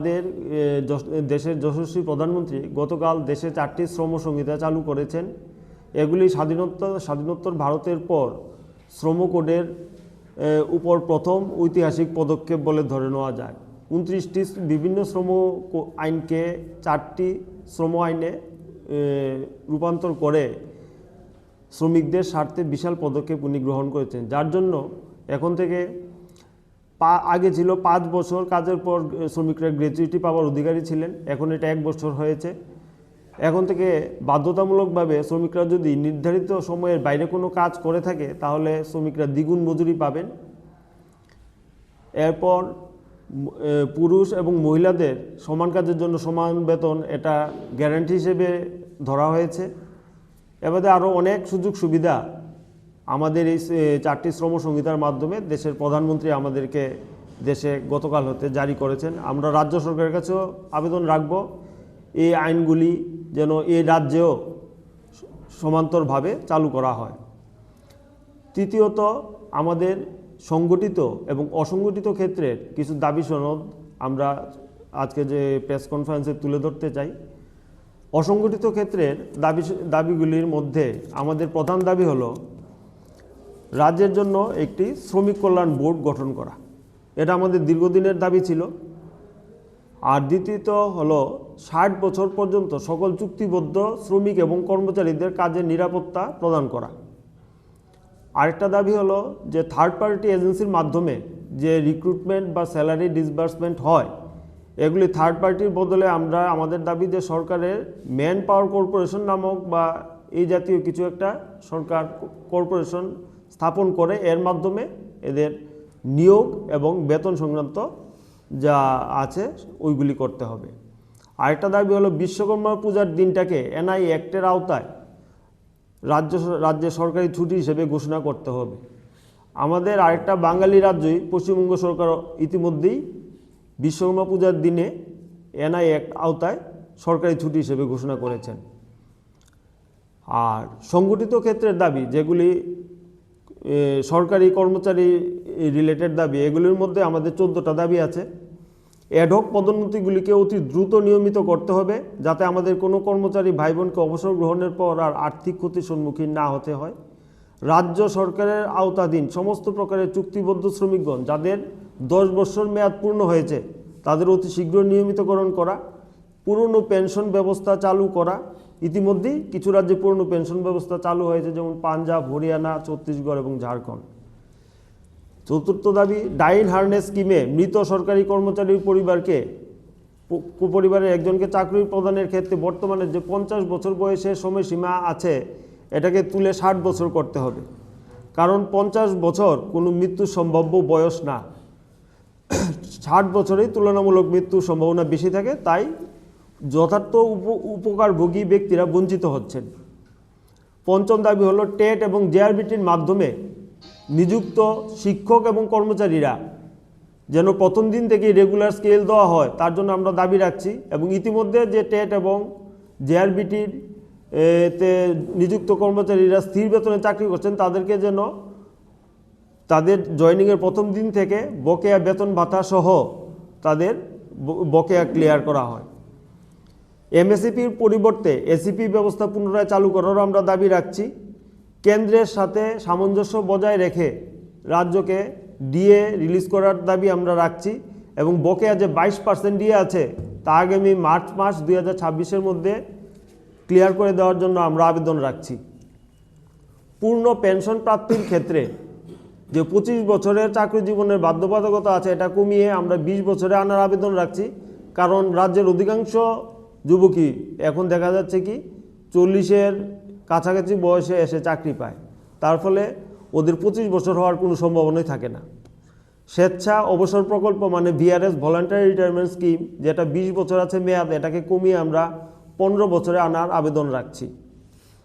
আমাদের দেশের যশস্বী প্রধানমন্ত্রী গতকাল দেশে চারটি শ্রম সংহিতা চালু করেছেন। এগুলি স্বাধীনোত্তর স্বাধীনোত্তর ভারতের পর শ্রম কোডের উপর প্রথম ঐতিহাসিক পদক্ষেপ বলে ধরে নেওয়া যায়। উনত্রিশটি বিভিন্ন শ্রম আইনকে চারটি শ্রম আইনে রূপান্তর করে শ্রমিকদের স্বার্থে বিশাল পদক্ষেপ উনি গ্রহণ করেছেন। যার জন্য এখন থেকে পা, আগে ছিল পাঁচ বছর কাজের পর শ্রমিকরা গ্র্যাচুইটি পাওয়ার অধিকারী ছিলেন। এখন এটা এক বছর হয়েছে। এখন থেকে বাধ্যতামূলকভাবে শ্রমিকরা যদি নির্ধারিত সময়ের বাইরে কোনো কাজ করে থাকে, তাহলে শ্রমিকরা দ্বিগুণ মজুরি পাবেন। এরপর পুরুষ এবং মহিলাদের সমান কাজের জন্য সমান বেতন, এটা গ্যারান্টি হিসেবে ধরা হয়েছে। এবারে আরও অনেক সুযোগ সুবিধা আমাদের এই চারটি শ্রম সংহিতার মাধ্যমে দেশের প্রধানমন্ত্রী আমাদেরকে দেশে গতকাল হতে জারি করেছেন। আমরা রাজ্য সরকারের কাছেও আবেদন রাখব। এই আইনগুলি যেন এই রাজ্যেও সমান্তরভাবে চালু করা হয়। তৃতীয়ত, আমাদের সংগঠিত এবং অসংগঠিত ক্ষেত্রের কিছু দাবি সনদ আমরা আজকে যে প্রেস কনফারেন্সে তুলে ধরতে চাই। অসংগঠিত ক্ষেত্রের দাবি, দাবিগুলির মধ্যে আমাদের প্রধান দাবি হলো রাজ্যের জন্য একটি শ্রমিক কল্যাণ বোর্ড গঠন করা। এটা আমাদের দীর্ঘদিনের দাবি ছিল। আর দ্বিতীয়ত হলো, ষাট বছর পর্যন্ত সকল চুক্তিবদ্ধ শ্রমিক এবং কর্মচারীদের কাজের নিরাপত্তা প্রদান করা। আরেকটা দাবি হলো যে থার্ড পার্টি এজেন্সির মাধ্যমে যে রিক্রুটমেন্ট বা স্যালারি ডিসবার্সমেন্ট হয়, এগুলি থার্ড পার্টির বদলে আমরা, আমাদের দাবি যে সরকারের ম্যান পাওয়ার কর্পোরেশন নামক বা এই জাতীয় কিছু একটা সরকার কর্পোরেশন স্থাপন করে, এর মাধ্যমে এদের নিয়োগ এবং বেতন সংক্রান্ত যা আছে, ওইগুলি করতে হবে। আরেকটা দাবি হলো, বিশ্বকর্মা পূজার দিনটাকে এনআই অ্যাক্টের আওতায় রাজ্য রাজ্যে সরকারি ছুটি হিসেবে ঘোষণা করতে হবে। আমাদের আরেকটা বাঙালি রাজ্যই, পশ্চিমবঙ্গ সরকার ইতিমধ্যেই বিশ্বকর্মা পূজার দিনে এনআই অ্যাক্ট আওতায় সরকারি ছুটি হিসেবে ঘোষণা করেছেন। আর সংগঠিত ক্ষেত্রের দাবি, যেগুলি সরকারি কর্মচারী রিলেটেড দাবি, এগুলির মধ্যে আমাদের চোদ্দোটা দাবি আছে। অ্যাডহক পদোন্নতিগুলিকে অতি দ্রুত নিয়মিত করতে হবে, যাতে আমাদের কোনো কর্মচারী ভাই বোনকে অবসর গ্রহণের পর আর আর্থিক ক্ষতির সম্মুখীন না হতে হয়। রাজ্য সরকারের আওতাধীন সমস্ত প্রকারের চুক্তিবদ্ধ শ্রমিকগণ, যাদের দশ বছর মেয়াদ পূর্ণ হয়েছে, তাদের অতি শীঘ্র নিয়মিতকরণ করা, পুরনো পেনশন ব্যবস্থা চালু করা ইতিমধ্যেই কিছু রাজ্যে পুরনো পেনশন ব্যবস্থা চালু হয়েছে, যেমন পাঞ্জাব, হরিয়ানা, ছত্তিশগড় এবং ঝাড়খণ্ড। চতুর্থ দাবি, ডাইন হার্নেস স্কিমে মৃত সরকারি কর্মচারীর পরিবারকে পরিবারের একজনকে চাকরি প্রদানের ক্ষেত্রে বর্তমানে যে পঞ্চাশ বছর বয়সের সময়সীমা আছে, এটাকে তুলে ষাট বছর করতে হবে। কারণ পঞ্চাশ বছর কোনো মৃত্যু সম্ভাব্য বয়স না। ষাট বছরেই তুলনামূলক মৃত্যুর সম্ভাবনা বেশি থাকে, তাই যথার্থ উপ উপকারভোগী ব্যক্তিরা বঞ্চিত হচ্ছেন। পঞ্চম দাবি হলো টেট এবং জেআরবিটির মাধ্যমে নিযুক্ত শিক্ষক এবং কর্মচারীরা যেন প্রথম দিন থেকে রেগুলার স্কেল দেওয়া হয়, তার জন্য আমরা দাবি রাখছি এবং ইতিমধ্যে যে টেট এবং জেআরবিটির তে নিযুক্ত কর্মচারীরা স্থির বেতনে চাকরি করছেন, তাদেরকে যেন তাদের জয়নিংয়ের প্রথম দিন থেকে বকেয়া বেতন ভাতা সহ তাদের বকেয়া ক্লিয়ার করা হয়। এমএসিপির পরিবর্তে এসিপি ব্যবস্থা পুনরায় চালু করারও আমরা দাবি রাখছি। কেন্দ্রের সাথে সামঞ্জস্য বজায় রেখে রাজ্যকে ডিএ রিলিজ করার দাবি আমরা রাখছি এবং বকেয়া যে বাইশ পার্সেন্ট ডিএ আছে তা আগামী মার্চ মাস দুই হাজার মধ্যে ক্লিয়ার করে দেওয়ার জন্য আমরা আবেদন রাখছি। পূর্ণ পেনশন প্রাপ্তির ক্ষেত্রে যে পঁচিশ বছরের চাকরি জীবনের বাধ্যবাধকতা আছে, এটা কমিয়ে আমরা বিশ বছরে আনার আবেদন রাখছি। কারণ রাজ্যের অধিকাংশ যুবকই এখন দেখা যাচ্ছে কি চল্লিশের কাছাকাছি বয়সে এসে চাকরি পায়। তার ফলে ওদের পঁচিশ বছর হওয়ার কোনো সম্ভাবনাই থাকে না। স্বেচ্ছা অবসর প্রকল্প মানে ভিআরএস ভলান্টারি রিটায়ারমেন্ট স্কিম যেটা বিশ বছর আছে মেয়াদ, এটাকে কমিয়ে আমরা পনেরো বছরে আনার আবেদন রাখছি।